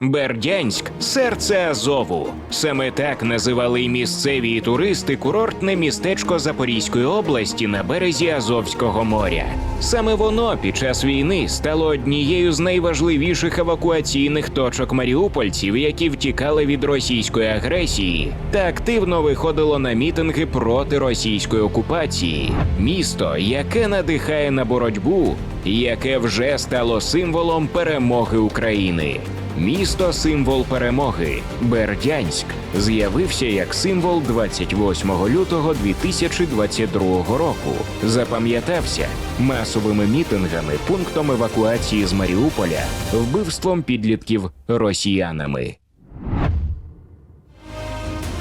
Бердянськ серце Азову. Саме так називали й місцеві і туристи курортне містечко Запорізької області на березі Азовського моря. Саме воно під час війни стало однією з найважливіших евакуаційних точок маріупольців, які втікали від російської агресії, та активно виходило на мітинги проти російської окупації. Місто, яке надихає на боротьбу, і яке вже стало символом перемоги України. Місто символ перемоги Бердянськ з'явився як символ 28 лютого 2022 року. Запам'ятався масовими мітингами, пунктом евакуації з Маріуполя, вбивством підлітків росіянами.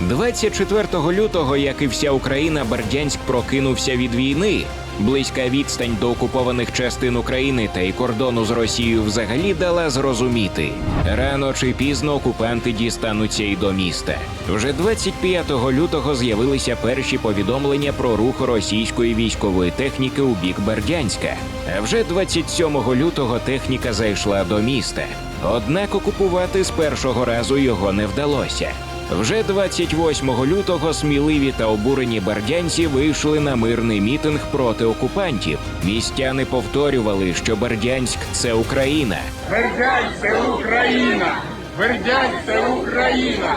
24 лютого, як і вся Україна, Бердянськ прокинувся від війни. Близька відстань до окупованих частин України та й кордону з Росією взагалі дала зрозуміти. Рано чи пізно окупанти дістануться і до міста. Вже 25 лютого з'явилися перші повідомлення про рух російської військової техніки у бік Бердянська. А вже 27 лютого техніка зайшла до міста. Однак окупувати з першого разу його не вдалося. Вже 28 лютого сміливі та обурені бердянці вийшли на мирний мітинг проти окупантів. Містяни повторювали, що Бердянськ це Україна. Бердянськ – це Україна! Бердянськ – це Україна!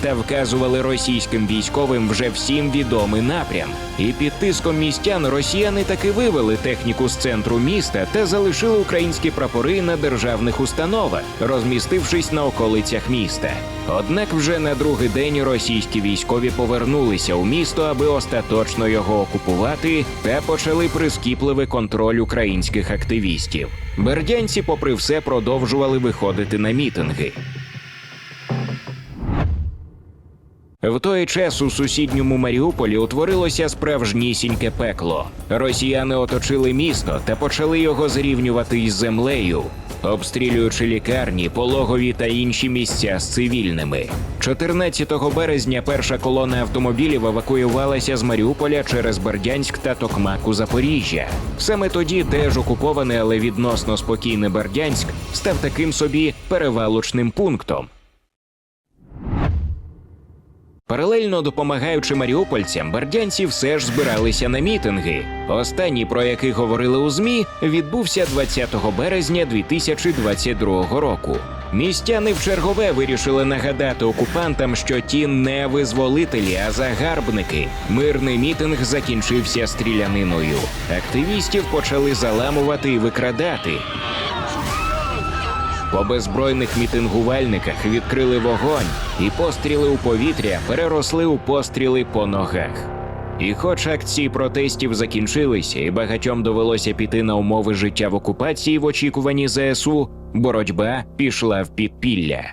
Та вказували російським військовим вже всім відомий напрям. І під тиском містян росіяни таки вивели техніку з центру міста та залишили українські прапори на державних установах, розмістившись на околицях міста. Однак вже на другий день російські військові повернулися у місто, аби остаточно його окупувати, та почали прискіпливий контроль українських активістів. Бердянці, попри все, продовжували виходити на мітинги. В той час у сусідньому Маріуполі утворилося справжнісіньке пекло. Росіяни оточили місто та почали його зрівнювати із землею, обстрілюючи лікарні, пологові та інші місця з цивільними. 14 березня перша колона автомобілів евакуювалася з Маріуполя через Бердянськ та Токмак у Запоріжжя. Саме тоді теж окупований, але відносно спокійний Бердянськ став таким собі перевалочним пунктом. Паралельно допомагаючи маріупольцям, бердянці все ж збиралися на мітинги. Останній, про який говорили у змі, відбувся 20 березня 2022 року. Містяни в чергове вирішили нагадати окупантам, що ті не визволителі, а загарбники. Мирний мітинг закінчився стріляниною. Активістів почали заламувати і викрадати. По беззбройних мітингувальниках відкрили вогонь, і постріли у повітря переросли у постріли по ногах. І хоч акції протестів закінчилися, і багатьом довелося піти на умови життя в окупації в очікуванні ЗСУ, боротьба пішла в підпілля.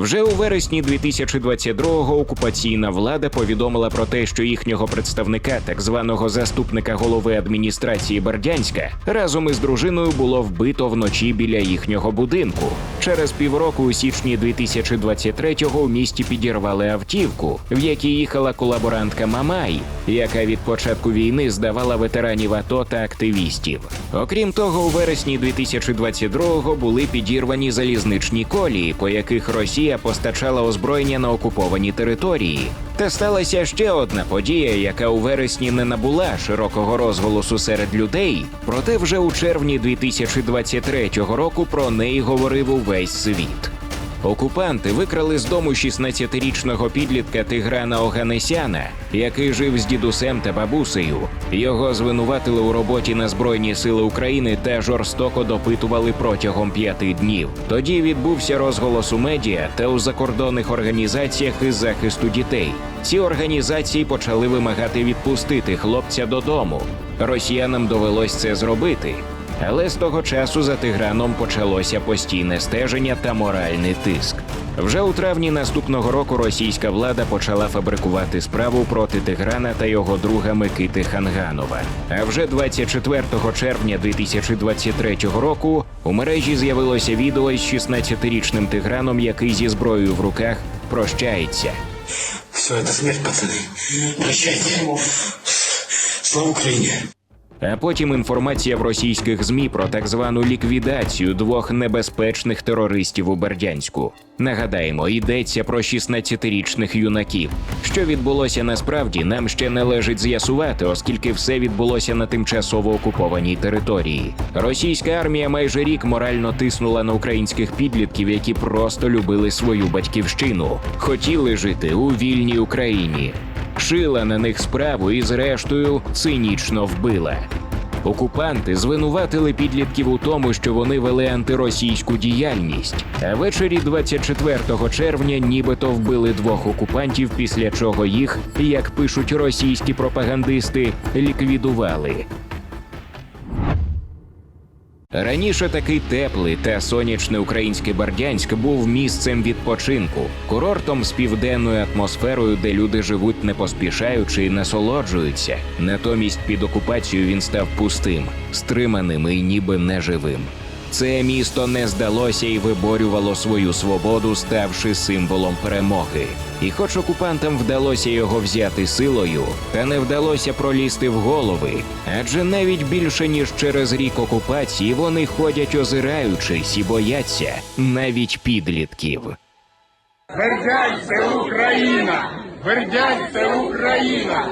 Вже у вересні 2022-го окупаційна влада повідомила про те, що їхнього представника, так званого заступника голови адміністрації Бердянська, разом із дружиною було вбито вночі біля їхнього будинку. Через півроку, у січні 2023-го у місті підірвали автівку, в якій їхала колаборантка Мамай, яка від початку війни здавала ветеранів АТО та активістів. Окрім того, у вересні 2022-го були підірвані залізничні колії, по яких Росія постачала озброєння на окуповані території. Та сталася ще одна подія, яка у вересні не набула широкого розголосу серед людей. Проте вже у червні 2023 року про неї говорив увесь світ. Окупанти викрали з дому 16-річного підлітка Тиграна Оганесяна, який жив з дідусем та бабусею. Його звинуватили у роботі на Збройні Сили України та жорстоко допитували протягом п'яти днів. Тоді відбувся розголос у медіа та у закордонних організаціях із захисту дітей. Ці організації почали вимагати відпустити хлопця додому. Росіянам довелось це зробити. Але з того часу за Тиграном почалося постійне стеження та моральний тиск. Вже у травні наступного року російська влада почала фабрикувати справу проти Тиграна та його друга Микити Ханганова. А вже 24 червня 2023 року у мережі з'явилося відео з 16-річним Тиграном, який зі зброєю в руках прощається. Все, это смерть, пацаны. Прощайте. Слава Украине. А потім інформація в російських змі про так звану ліквідацію двох небезпечних терористів у Бердянську. Нагадаємо, йдеться про 16-річних юнаків. Що відбулося насправді, нам ще належить з'ясувати, оскільки все відбулося на тимчасово окупованій території. Російська армія майже рік морально тиснула на українських підлітків, які просто любили свою батьківщину, хотіли жити у вільній Україні. Шила на них справу і, зрештою, цинічно вбила. Окупанти звинуватили підлітків у тому, що вони вели антиросійську діяльність. А ввечері 24 червня нібито вбили двох окупантів, після чого їх, як пишуть російські пропагандисти, ліквідували. Раніше такий теплий та сонячний український Бердянськ був місцем відпочинку, курортом з південною атмосферою, де люди живуть не поспішаючи і насолоджуються. Натомість під окупацією він став пустим, стриманим і ніби неживим. Це місто не здалося і виборювало свою свободу, ставши символом перемоги. І хоч окупантам вдалося його взяти силою, та не вдалося пролізти в голови, адже навіть більше ніж через рік окупації вони ходять озираючись і бояться навіть підлітків. Бердянськ – це Україна! Бердянськ – це Україна!